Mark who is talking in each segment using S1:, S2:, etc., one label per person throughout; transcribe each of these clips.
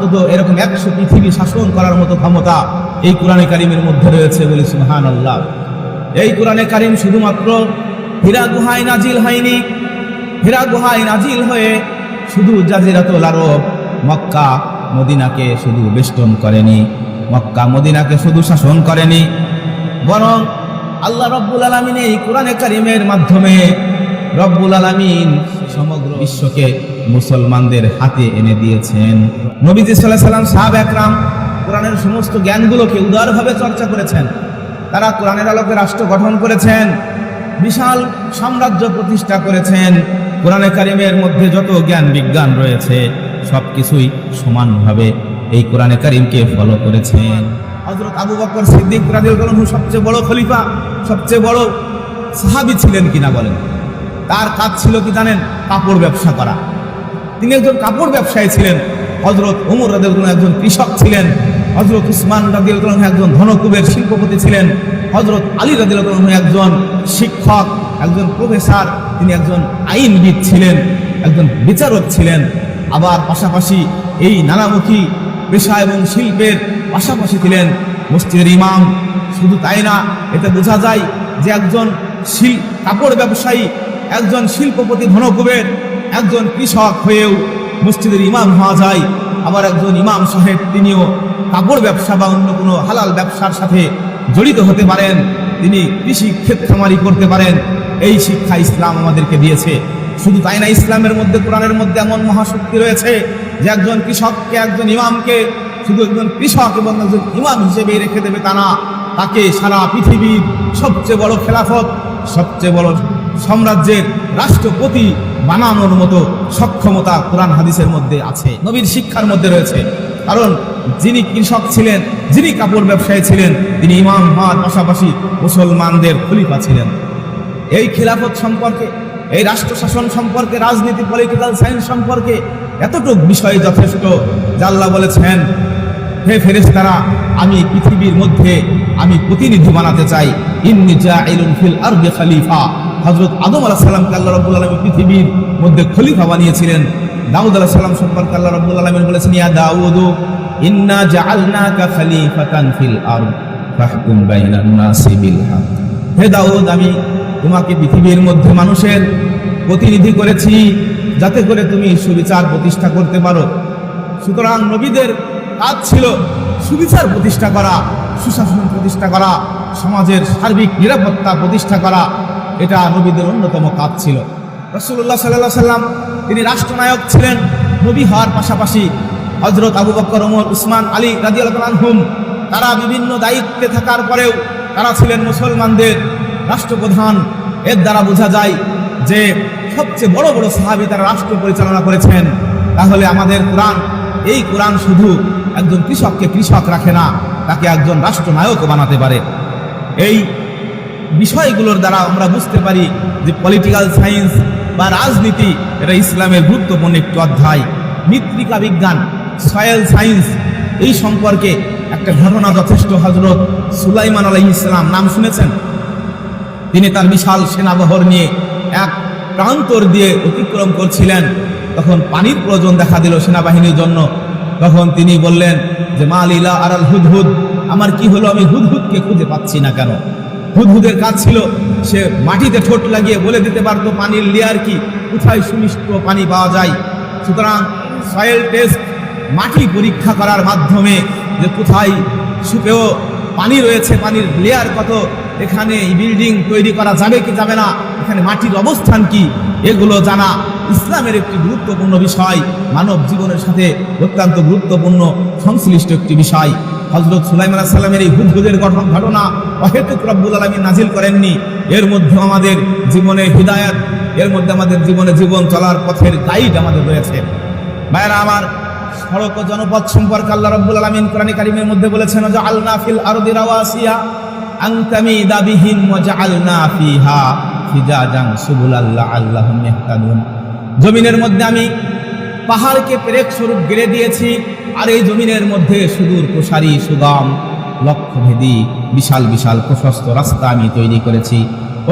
S1: অন্তত এরকম একশো পৃথিবী শাসন করার মতো ক্ষমতা এই কোরআনে কারিমের মধ্যে রয়েছে বলে সুহান আল্লাহ এই কোরআনে কারিম শুধুমাত্র হীরা গুহায় নাজিল হয়নি। হীরা গুহায় নাজিল হয়ে শুধু জাজিরাতুল আরব মক্কা, মদিনাকে শুধু বেষ্টন করেনি। মক্কা, মদিনাকে শুধু শাসন করেনি। বরং আল্লাহ রব্বুল আলমিন এই কোরআনে কারিমের মাধ্যমে রব্বুল আলমিন সমগ্র বিশ্বকে মুসলমানদের হাতে এনে দিয়েছেন। নবীজি সাল্লাহ সাল্লাম সাহাব একরাম কোরআনের সমস্ত জ্ঞানগুলোকে উদারভাবে চর্চা করেছেন। তারা কোরআনের আলোকে রাষ্ট্র গঠন করেছেন, বিশাল সাম্রাজ্য প্রতিষ্ঠা করেছেন। কোরআনে কারিমের মধ্যে যত জ্ঞান বিজ্ঞান রয়েছে সব কিছুই সমানভাবে এই কোরআনে কারিমকে ফলো করেছেন। হজরত আবু বকর সিদ্দিক রাজিউল্লাহ সবচেয়ে বড় খলিফা, সবচেয়ে বড় সাহাবি ছিলেন কিনা বলেন? তার কাজ ছিল কি জানেন? কাপড় ব্যবসা করা। তিনি একজন কাপড় ব্যবসায়ী ছিলেন। হজরত উমর রাদিউল্লাহ একজন কৃষক ছিলেন। হজরত উসমান রাদিউল্লাহ একজন ধনকুবের শিল্পপতি ছিলেন। হজরত আলী রাদিউল্লাহ একজন শিক্ষক, একজন প্রফেসর, তিনি একজন আইনবিদ ছিলেন, একজন বিচারক ছিলেন। আবার পাশাপাশি এই নানামুখী পেশা এবং শিল্পের পাশাপাশি ছিলেন মসজিদের ইমাম। শুধু তাই না, এতে বোঝা যায় যে একজন শিল, কাপড় ব্যবসায়ী, একজন শিল্পপতি ধনকুবের একজন কৃষক হয়েও মসজিদের ইমাম হওয়া যায়, আবার একজন ইমাম সাহেব তিনিও কাপড় ব্যবসা বা অন্য কোনো হালাল ব্যবসার সাথে জড়িত হতে পারেন, তিনি কৃষি ক্ষেত খামারি করতে পারেন, এই শিক্ষা ইসলাম আমাদেরকে দিয়েছে। শুধু তাই না, ইসলামের মধ্যে, কোরআনের মধ্যে এমন মহাশক্তি রয়েছে যে একজন কৃষককে, একজন ইমামকে শুধু একজন কৃষক এবং একজন ইমাম হিসেবে রেখে দেবে তা না, তাকে সারা পৃথিবীর সবচেয়ে বড় খেলাফত, সবচেয়ে বড় সাম্রাজ্যের রাষ্ট্রপতি বানানোর মতো সক্ষমতা কোরআন হাদিসের মধ্যে আছে, নবীর শিক্ষার মধ্যে রয়েছে। কারণ যিনি কৃষক ছিলেন, যিনি কাপড় ব্যবসায়ী ছিলেন, তিনি ইমাম হওয়ার পাশাপাশি মুসলমানদের খলিফা ছিলেন। এই খিলাফত সম্পর্কে, এই রাষ্ট্র শাসন সম্পর্কে, রাজনীতি পলিটিক্যাল সায়েন্স সম্পর্কে এতটুকু বিষয় যথেষ্ট জাল্লা বলেছেন, হে ফেরেশতারা আমি পৃথিবীর মধ্যে আমি প্রতিনিধি বানাতে চাই। ইন্নি জাইলুন ফিল আরদি খলিফা। হযরত আদম আলাইহিস সালামকে আল্লাহ রাব্বুল আলামিন পৃথিবীর মধ্যে খলিফা বানিয়েছিলেন। দাউদ আলাইহিস সালাম সম্পর্কে আল্লাহ রাব্বুল আলামিন বলেছেন, ইয়া দাউদ, ইন্না জাআলনাকা খলিফাতান ফিল আরদ ফাহকুম বাইনান নাসি বিল হক। হে দাউদ, আমি তোমাকে পৃথিবীর মধ্যে মানুষের প্রতিনিধি করেছি যাতে করে তুমি সুবিচার প্রতিষ্ঠা করতে পারো। সুতরাং নবীদের কাজ ছিল সুবিচার প্রতিষ্ঠা করা, সুশাসন প্রতিষ্ঠা করা, সমাজের সার্বিক নিরাপত্তা প্রতিষ্ঠা করা, এটা নবীদের অন্যতম কাজ ছিল। রসুল্লাহ সাল্লাহ সাল্লাম তিনি রাষ্ট্রনায়ক ছিলেন। নবী হওয়ার পাশাপাশি হজরত আবু বক্কর ওমর, উসমান, আলী রাজি আলহুম তারা বিভিন্ন দায়িত্বে থাকার পরেও তারা ছিলেন মুসলমানদের রাষ্ট্রপ্রধান। এর দ্বারা বোঝা যায় যে সবচেয়ে বড় বড় সাহাবি তারা রাষ্ট্র পরিচালনা করেছেন। তাহলে আমাদের কোরআন, এই কোরআন শুধু একজন কৃষককে কৃষক রাখে না, তাকে একজন রাষ্ট্রনায়কও বানাতে পারে। এই বিষয়গুলোর দ্বারা আমরা বুঝতে পারি যে পলিটিক্যাল সায়েন্স বা রাজনীতি, এটা ইসলামের গুরুত্বপূর্ণ একটি অধ্যায়। মৃত্তিকা বিজ্ঞান সয়েল সায়েন্স এই সম্পর্কে একটা ঘটনা যথেষ্ট হজরত সুলাইমান আলাই ইসলাম নাম শুনেছেন? তিনি তার বিশাল সেনাবহর নিয়ে এক প্রান্তর দিয়ে অতিক্রম করছিলেন। তখন পানির প্রয়োজন দেখা দিল সেনাবাহিনীর জন্য। তখন তিনি বললেন, যে মা লীলা আরাল হুদহুদ, আমার কি হলো? আমি হুদহুদকে খুঁজে পাচ্ছি না কেন? হুদহুদের কাজ ছিল, সে মাটিতে ঠোঁট লাগিয়ে বলে দিতে পারতো, পানির লেয়ার কি? কোথায় সুমিষ্ট পানি পাওয়া যায়? সুতরাং সয়েল টেস্ট মাটি পরীক্ষা করার মাধ্যমে যে কোথায় সুপেয় পানি রয়েছে, পানির লেয়ার কত, এখানে বিল্ডিং তৈরি করা যাবে কি যাবে না, এখানে মাটির অবস্থান কি, এগুলো জানা ইসলামের একটি গুরুত্বপূর্ণ বিষয়, মানব জীবনের সাথে অত্যন্ত গুরুত্বপূর্ণ, সংশ্লিষ্ট একটি বিষয়। হজরত সুলাইমান সাল্লামের এই হুদহুদের গঠন ঘটনা অহেতুক রব্বুল আলমী নাজিল করেননি। এর মধ্যে আমাদের জীবনে হৃদায়ত, এর মধ্যে আমাদের জীবনে জীবন চলার পথের গাইড আমাদের রয়েছে। ভাইরা আমার সড়ক ও জনপথ সম্পর্কে আল্লাহ রব্বুল আলমিন কোরআন কারিমের মধ্যে বলেছেন যে আল্লাহ ফিল আরদি রাওয়াসিয়া আংতামি দাবিহীন ওয়াজআলনা ফিহা ফিজাজান সুবুলাল্লাহ আল্লাহুম ইয়াহতাদুন। জমিনের মধ্যে আমি পাহাড়কে পেরেক স্বরূপ গেড়ে দিয়েছি, আর এই জমিনের মধ্যে সুদূর প্রসারী সুগম লক্ষ্যভেদী বিশাল বিশাল প্রশস্ত রাস্তা আমি তৈরি করেছি।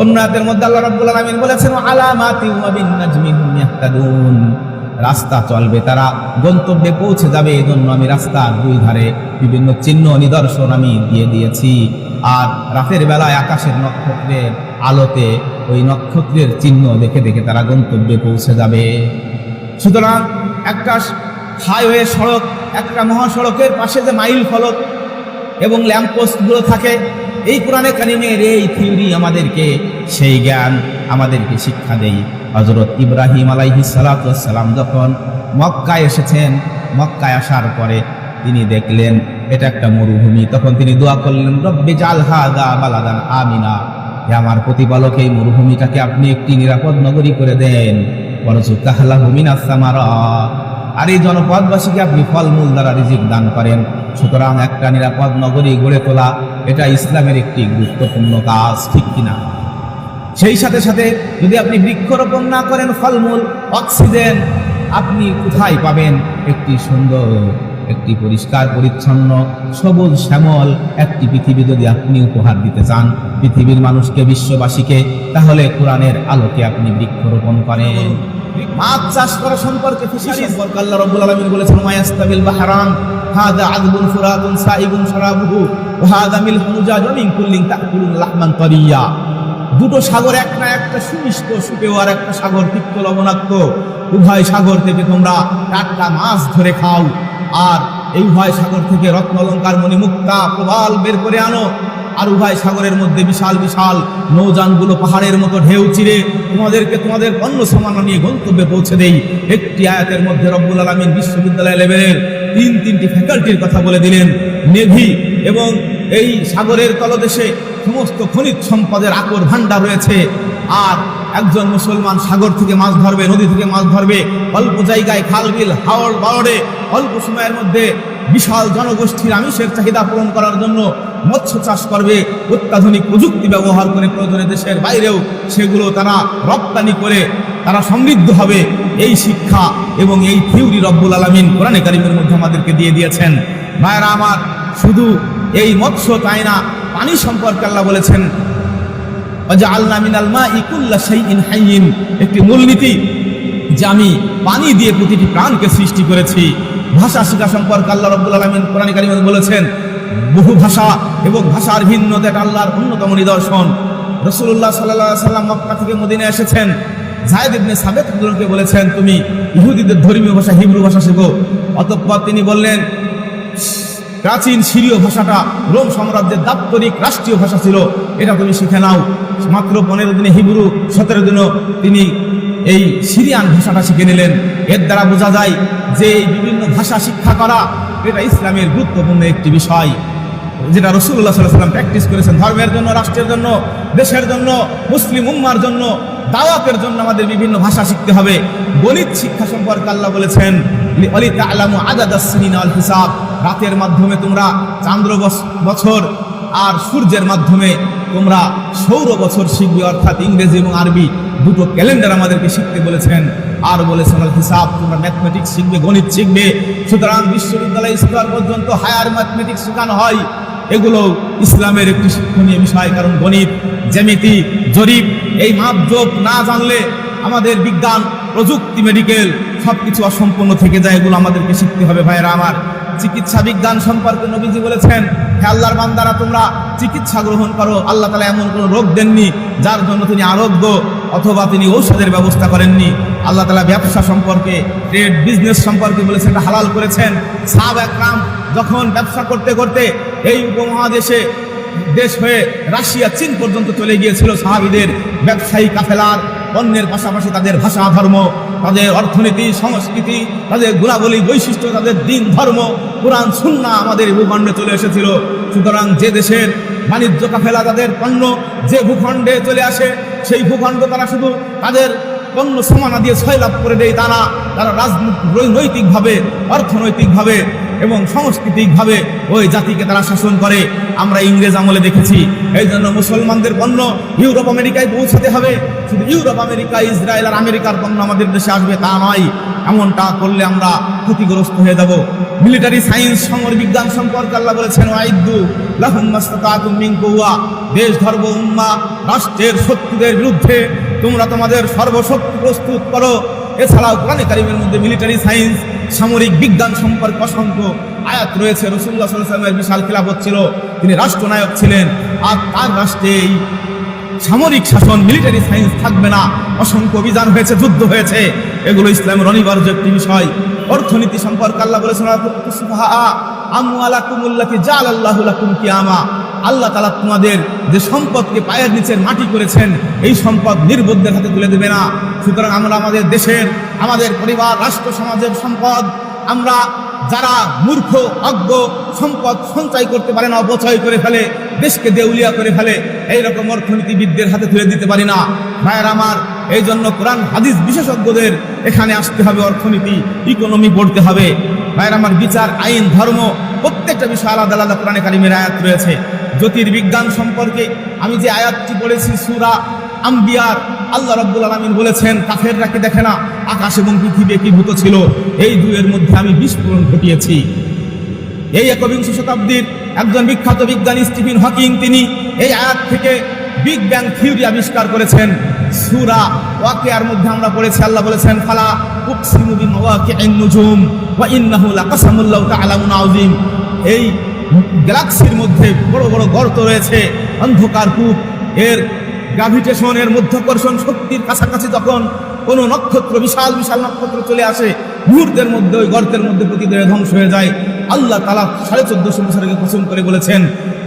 S1: অন্য আয়াতের মধ্যে আল্লাহ রাব্বুল আলামিন বলেছেন আলামাতি ওয়া বিন নাজমি হুম ইয়াহতাদুন। রাস্তা চলবে, তারা গন্তব্যে পৌঁছে যাবে এই জন্য আমি রাস্তার দুই ধারে বিভিন্ন চিহ্ন নিদর্শন আমি দিয়ে দিয়েছি। আর রাতের বেলায় আকাশের নক্ষত্রের আলোতে ওই নক্ষত্রের চিহ্ন দেখে দেখে তারা গন্তব্যে পৌঁছে যাবে। সুতরাং একটা হাইওয়ে সড়ক, একটা মহাসড়কের পাশে যে মাইল ফলক এবং ল্যাম্পপোস্টগুলো থাকে, এই কোরআনে কারিমের এই থিওরি আমাদেরকে সেই জ্ঞান, আমাদেরকে শিক্ষা দেয়। হজরত ইব্রাহিম আলাইহি সালাম যখন মক্কায় এসেছেন, মক্কায় আসার পরে তিনি দেখলেন, এটা একটা মরুভূমি। তখন তিনি দোয়া করলেন, রব্বি জাল হাদা বালাদান আমিনা। আমার প্রতিপালক, এই মরুভূমিটাকে আপনি একটি নিরাপদ নগরী করে দেন। আর এই জনপদবাসীকে আপনি ফলমূল দ্বারা রিজিক দান করেন। সুতরাং একটা নিরাপদ নগরী গড়ে তোলা, এটা ইসলামের একটি গুরুত্বপূর্ণ কাজ, ঠিক কিনা? সেই সাথে সাথে যদি আপনি বৃক্ষরোপণ না করেন ফলমূল, অক্সিজেন আপনি কোথায় পাবেন? একটি সুন্দর একটি পরিষ্কার পরিচ্ছন্ন সবুজ শ্যামল একটি পৃথিবী যদি আপনি উপহার দিতে চান পৃথিবীর মানুষকে বিশ্ববাসীকে তাহলে কোরআনের আলোকে আপনি বৃক্ষরোপণ করেন। মাছ চাষ করা সম্পর্কে ফিশারি সম্পর্কে আল্লাহ রাব্বুল আলামিন বলেছেন মায়াস্তাবিল বাহরান হাদা আযবুন ফুরাতুন সাইবুন শারাবুহু ওয়া হাদা মিলহুন উজাজুন মিন কুল্লিন তাকুলুন লাহমান তারিয়া দুটো সাগর, এক না একটা সুমিষ্ট সুপেয় আর একটা সাগর, তিক্ত, লবণাক্ত। উভয় সাগর থেকে তোমরা টাটকা মাছ ধরে খাও। আর এই উভয় সাগর থেকে রত্ন অলঙ্কার মণিমুক্তা প্রবাল বের করে আনো। আর উভয় সাগরের মধ্যে বিশাল বিশাল নৌযানগুলো পাহাড়ের মতো ঢেউ চিরে তোমাদেরকে তোমাদের পণ্য সামান্য নিয়ে গন্তব্যে পৌঁছে দেই। একটি আয়াতের মধ্যে রব্বুল আলমিন বিশ্ববিদ্যালয় লেভেলের তিন, তিনটি ফ্যাকাল্টির কথা বলে দিলেন। নেভি এবং এই সাগরের তলদেশে সমস্ত খনিজ সম্পদের আকর ভাণ্ডার রয়েছে। আর একজন মুসলমান সাগর থেকে মাছ ধরবে, নদী থেকে মাছ ধরবে, অল্প জায়গায় খাল, বিল হাওড় বাওড়ে অল্প সময়ের মধ্যে বিশাল জনগোষ্ঠীর আমিষের চাহিদা পূরণ করার জন্য মৎস্য চাষ করবে। অত্যাধুনিক প্রযুক্তি ব্যবহার করে প্রয়োজনে দেশের বাইরেও সেগুলো তারা রপ্তানি করে তারা সমৃদ্ধ হবে। এই শিক্ষা এবং এই থিউরি রব্বুল আলমিন কোরআনে কারিমের মধ্যে আমাদেরকে দিয়ে দিয়েছেন। ভাইরা আমার, শুধু এই মৎস্য, তাই না? পানি সম্পর্কে আল্লাহ বলেছেন একটি মূলনীতি, যে আমি পানি দিয়ে প্রতিটি প্রাণকে সৃষ্টি করেছি। ভাষা শিক্ষা সম্পর্কে আল্লাহ রব্বুল আলমিন কোরআন বলেছেন, বহু ভাষা এবং ভাষার ভিন্নতা আল্লাহর অন্যতম নিদর্শন। রসুল্লাহ সাল্লাহ সাল্লাম মক্কা থেকে মদিনে এসেছেন। জায়দ ইবনে বলেছেন, তুমি ইহুদিদের ধর্মীয় ভাষা হিব্রু ভাষা শেখো। অতঃপর তিনি বললেন প্রাচীন সিরীয় ভাষাটা রোম সাম্রাজ্যের দাপ্তরিক রাষ্ট্রীয় ভাষা ছিল। এটা তুমি শিখে নাও। মাত্র পনেরো দিনে হিব্রু, সতেরো দিনও তিনি এই সিরিয়ান ভাষাটা শিখে নিলেন। এর দ্বারা বোঝা যায় যে এই বিভিন্ন ভাষা শিক্ষা করা, এটা ইসলামের গুরুত্বপূর্ণ একটি বিষয়। যেটা রসুল্লাহ সাল্লাম প্র্যাকটিস করেছেন ধর্মের জন্য, রাষ্ট্রের জন্য, দেশের জন্য, মুসলিম উম্মার জন্য, দাওয়াতের জন্য আমাদের বিভিন্ন ভাষা শিখতে হবে। গণিত শিক্ষা সম্পর্কে আল্লাহ বলেছেন হিসাব। রাতের মাধ্যমে তোমরা চান্দ্র বছর আর সূর্যের মাধ্যমে তোমরা সৌর বছর শিখবে, অর্থাৎ ইংরেজি এবং আরবি দুটো ক্যালেন্ডার আমাদেরকে শিখতে বলেছেন। আর বলেছেন হিসাব, তোমরা ম্যাথমেটিক্স শিখবে, গণিত শিখবে। সুতরাং বিশ্ববিদ্যালয় স্তর পর্যন্ত হায়ার ম্যাথমেটিক্স শেখানো হয়। এগুলো ইসলামের একটি শিক্ষণীয় বিষয়, কারণ গণিত জ্যামিতি, জরিপ, এই মাপজোপ না জানলে আমাদের বিজ্ঞান, প্রযুক্তি মেডিকেল সব কিছু অসম্পূর্ণ থেকে যায়, এগুলো আমাদেরকে শিখতে হবে ভাইয়েরা আমার। চিকিৎসা বিজ্ঞান সম্পর্কে নবীজি বলেছেন, হে বান্দারা, তোমরা চিকিৎসা গ্রহণ করো, আল্লাহ তালা এমন কোনো রোগ দেননি যার জন্য তিনি আরোগ্য অথবা তিনি ঔষধের ব্যবস্থা করেননি। আল্লাহ তালা ব্যবসা সম্পর্কে ট্রেড বিজনেস সম্পর্কে বলেছেন হালাল করেছেন। সাব একরাম যখন ব্যবসা করতে করতে এই উপমহাদেশে দেশ হয়ে রাশিয়া, চীন পর্যন্ত চলে গিয়েছিল সাহাবিদের ব্যবসায়ী কাফেলার পণ্যের পাশাপাশি তাদের ভাষা, ধর্ম, তাদের অর্থনীতি, সংস্কৃতি, তাদের গুণাবলী, বৈশিষ্ট্য, তাদের দিন, ধর্ম, কোরআন সুন্না আমাদের ভূখণ্ডে চলে এসেছিল। সুতরাং যে দেশের বাণিজ্য কাফেলা তাদের পণ্য যে ভূখণ্ডে চলে আসে, সেই ভূখণ্ড তারা শুধু তাদের পণ্য সমানা দিয়ে ছয় লাভ করে দেয়। তারা তারা রাজনৈতিকভাবে অর্থনৈতিকভাবে এবং সাংস্কৃতিকভাবে ওই জাতিকে তারা শাসন করে। আমরা ইংরেজ আমলে দেখেছি। এই জন্য মুসলমানদের পণ্য ইউরোপ, আমেরিকায় পৌঁছাতে হবে। শুধু ইউরোপ, আমেরিকা, ইসরায়েল আর আমেরিকার পণ্য আমাদের দেশে আসবে তা নয়। এমনটা করলে আমরা ক্ষতিগ্রস্ত হয়ে যাব। মিলিটারি সায়েন্স সমর বিজ্ঞান সম্পর্কে আল্লাহ বলেছেন, ওয়াইদু লাহুম মাস্তাতাতুম মিন কুওয়া দেশ, ধর্ম, উম্মা, রাষ্ট্রের শত্রুদের বিরুদ্ধে তোমরা তোমাদের সর্বশক্তি প্রস্তুত করো। এছাড়াও কোরআনে কারিমের মধ্যে মিলিটারি সায়েন্স সামরিক বিজ্ঞান সম্পর্কে অসংখ্য আয়াত রয়েছে। রসুল্লাহ সাল্লামের বিশাল খেলাফত ছিল। তিনি রাষ্ট্রনায়ক ছিলেন। আর তার রাষ্ট্রে এই সামরিক শাসন মিলিটারি সায়েন্স থাকবে না। অসংখ্য অভিযান হয়েছে, যুদ্ধ হয়েছে। এগুলো ইসলামের অনিবার্য একটি বিষয়। অর্থনীতি সম্পর্কে আল্লাহ বলেছেন জাল আল্লাহ তালা তোমাদের যে সম্পদকে পায়ের নিচের মাটি করেছেন, এই সম্পদ নির্বুদ্ধের হাতে তুলে দেবে না। সুতরাং আমরা আমাদের দেশের, আমাদের পরিবার, রাষ্ট্র, সমাজের সম্পদ, আমরা যারা মূর্খ, অজ্ঞ, সম্পদ সঞ্চয় করতে পারে না, অপচয় করে ফেলে, দেশকে দেউলিয়া করে ফেলে, এইরকম অর্থনীতিবিদদের হাতে তুলে দিতে পারি না। ভাইয়ের আমার, এই জন্য কোরআন, হাদিস বিশেষজ্ঞদের এখানে আসতে হবে, অর্থনীতি, ইকোনমি পড়তে হবে। ভাইয়ের আমার বিচার, আইন, ধর্ম, প্রত্যেকটা বিষয় আলাদা আলাদা কোরআনে কারিমের আয়াত রয়েছে। জ্যোতির্বিজ্ঞান সম্পর্কে আমি যে আয়াতটি পড়েছি, সুরা আম্বিয়ার, আল্লাহ রব্বুল আলমিন বলেছেন, কাফেররা কি দেখে না? আকাশ এবং পৃথিবী একীভূত ছিল। এই দুয়ের মধ্যে আমি বিস্ফোরণ ঘটিয়েছি। এই একবিংশ শতাব্দীর একজন বিখ্যাত বিজ্ঞানী স্টিফিন হকিং, তিনি এই আয়াত থেকে বিগ ব্যাং থিওরি আবিষ্কার করেছেন। সুরা ওয়াকিয়ার মধ্যে আমরা পড়েছি, আল্লাহ বলেছেন, ফালা উকসিমু বিমাওয়াকিআন নুজুম, ওয়া ইন্নাহু লাকাসামুল্লাহু তাআলামুন আযীম। এই গ্যালাক্সির মধ্যে বড় বড় গর্ত রয়েছে, অন্ধকার কূপ। এর গ্রাভিটেশনের মধ্যাকর্ষণ শক্তির কাছাকাছি যখন কোনো নক্ষত্র, বিশাল বিশাল নক্ষত্র চলে আসে, মুহূর্তের মধ্যে ওই গর্তের মধ্যে প্রতিদেহ ধ্বংস হয়ে যায়। আল্লাহ তালা সাড়ে চোদ্দশো বছরকে পছন্দ করে বলেছেন,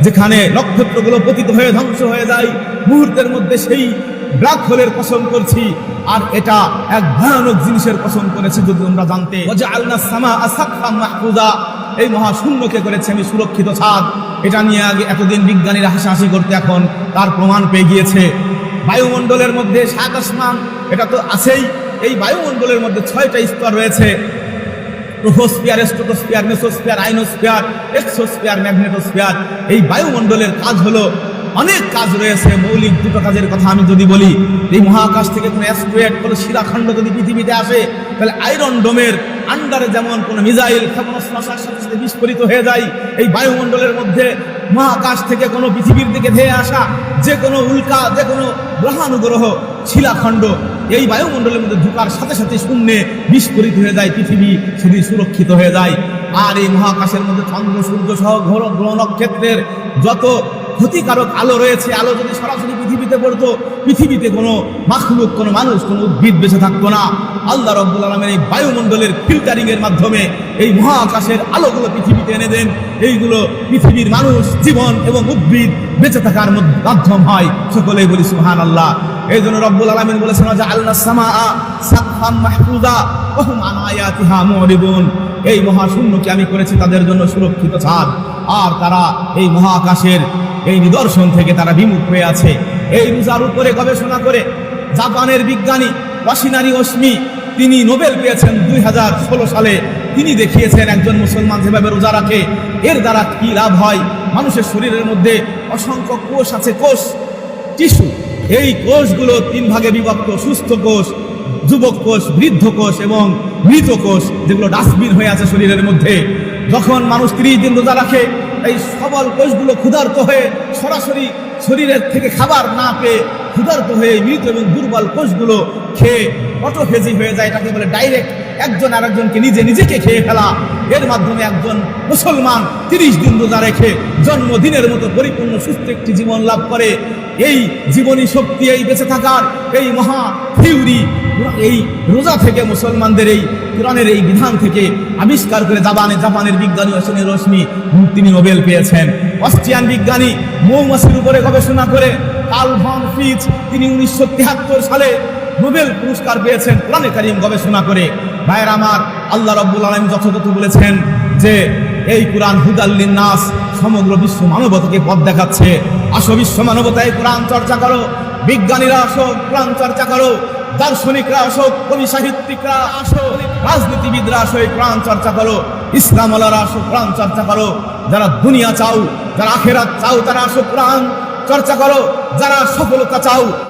S1: যেখানে নক্ষত্রগুলো পতিত হয়ে ধ্বংস হয়ে যায়, মুহূর্তের মধ্যে সেই ব্ল্যাক হোলের পছন্দ করছি, আর এটা এক ভয়ানক জিনিসের পছন্দ করেছি যদি আমরা জানতে। আল্লাহ সামা আসাক্ষা মাহফুজা এই মহাশূন্যকে করেছে আমি সুরক্ষিত ছাদ। এটা নিয়ে আগে এতদিন বিজ্ঞানীরা হাসাহাসি করতে এখন তার প্রমাণ পেয়ে গিয়েছে। বায়ুমণ্ডলের মধ্যে সাত আসমান, এটা তো আছেই। এই বায়ুমণ্ডলের মধ্যে ছয়টা স্তর রয়েছে। Troposphere stratosphere mesosphere, ionosphere, exosphere magnetosphere এই বায়ুমণ্ডলের কাজ হলো অনেক কাজ রয়েছে, মৌলিক দুটো কাজের কথা আমি যদি বলি। এই মহাকাশ থেকে কোনো অ্যাস্ট্রয়েড কোনো শিলাখণ্ড যদি পৃথিবীতে আসে, তাহলে আয়রন ডোমের আন্ডারে যেমন কোনো মিসাইল ক্ষেপণাস্ত্রের সাথে সাথে বিস্ফোরিত হয়ে যায়, এই বায়ুমণ্ডলের মধ্যে মহাকাশ থেকে কোনো পৃথিবীর দিকে ধেয়ে আসা যে কোনো উল্কা যে কোনো গ্রহানুগ্রহ, শিলাখণ্ড, এই বায়ুমণ্ডলের মধ্যে ঢুকার সাথে সাথে শূন্যে বিস্ফোরিত হয়ে যায়, পৃথিবী সেদিন সুরক্ষিত হয়ে যায়। আর এই মহাকাশের মধ্যে চন্দ্র, সূর্য সহ গ্রহ গ্রহ নক্ষত্রের যত ক্ষতিকারক আলো রয়েছে, আলো যদি সরাসরি পৃথিবীতে পড়তো, পৃথিবীতে কোনো মাখলুক, কোনো মানুষ, কোনো উদ্ভিদ বেঁচে থাকতো না। আল্লাহ রব্বুল আলমের এই বায়ুমণ্ডলের ফিল্টারিং এর মাধ্যমে এই মহাকাশের আলোগুলো পৃথিবীতে এনে দেন। এইগুলো পৃথিবীর মানুষ, জীবন এবং উদ্ভিদ বেঁচে থাকার মধ্য- মাধ্যম হয়। সকলেই বলি সুহান আল্লাহ এই জন্য রব্বুল আলমিন বলেছেন যে আল্লাহ সামা এই মহাশূন্যকে আমি করেছি তাদের জন্য সুরক্ষিত ছাদ। আর তারা এই মহাকাশের এই নিদর্শন থেকে তারা বিমুখ হয়ে আছে। এই রোজার উপরে গবেষণা করে জাপানের বিজ্ঞানী ওয়াসিনারি অশ্মি তিনি নোবেল পেয়েছেন দুই হাজার ষোলো সালে। তিনি দেখিয়েছেন, একজন মুসলমান যেভাবে রোজা রাখে, এর দ্বারা কি লাভ হয়? মানুষের শরীরের মধ্যে অসংখ্য কোষ আছে, কোষ, টিস্যু। এই কোষগুলো তিন ভাগে বিভক্ত, সুস্থ কোষ, যুবক কোষ, বৃদ্ধ কোষ এবং মৃত কোষ, যেগুলো ডাস্টবিন হয়ে আছে শরীরের মধ্যে। যখন মানুষ ত্রিশ দিন রোজা রাখে এই সবল কোষগুলো ক্ষুধার্ত হয়ে সরাসরি শরীরের থেকে খাবার না পেয়ে ক্ষুধার্ত হয়ে মৃত এবং দুর্বল কোষগুলো খেয়ে অটোফেজি হয়ে যায়, এটাকে বলে ডাইরেক্ট একজন আরেকজনকে নিজে নিজেকে খেয়ে ফেলা। এর মাধ্যমে একজন মুসলমান তিরিশ দিন রোজা রেখে জন্মদিনের মতো পরিপূর্ণ সুস্থ একটি জীবন লাভ করে। এই জীবনী শক্তি এই বেঁচে থাকার এই মহা থিউরি এই রোজা থেকে মুসলমানদের এই কোরআনের এই বিধান থেকে আবিষ্কার করে জাপানে, জাপানের বিজ্ঞানী অশ্বিনী রশ্মি তিনি নোবেল পেয়েছেন। অস্ট্রিয়ান বিজ্ঞানী মৌমাছির উপরে গবেষণা করে কাল ভন ফ্রিজ তিনি উনিশশো তিয়াত্তর সালে নোবেল পুরস্কার পেয়েছেন কোরআনে কারিম গবেষণা করে। ভাইয়ের আমার, আল্লাহ রব্বুল আলম যথাযথ বলেছেন যে, এই কোরআন হুদাল্লিন নাস সমগ্র বিশ্ব মানবতাকে পথ দেখাচ্ছে। আসো বিশ্ব মানবতা এই কোরআন চর্চা করো, বিজ্ঞানীরা আসো কোরআন চর্চা করো দার্শনিকরা আসো কবি সাহিত্যিকরা আসো, রাজনীতিবিদরা আসো, এই প্রাণ চর্চা করো ইসলাম আলারা আসো, প্রাণ চর্চা করো। যারা দুনিয়া চাও, যারা আখেরাত চাও, তারা আসো, প্রাণ চর্চা করো। যারা সফলতা চাও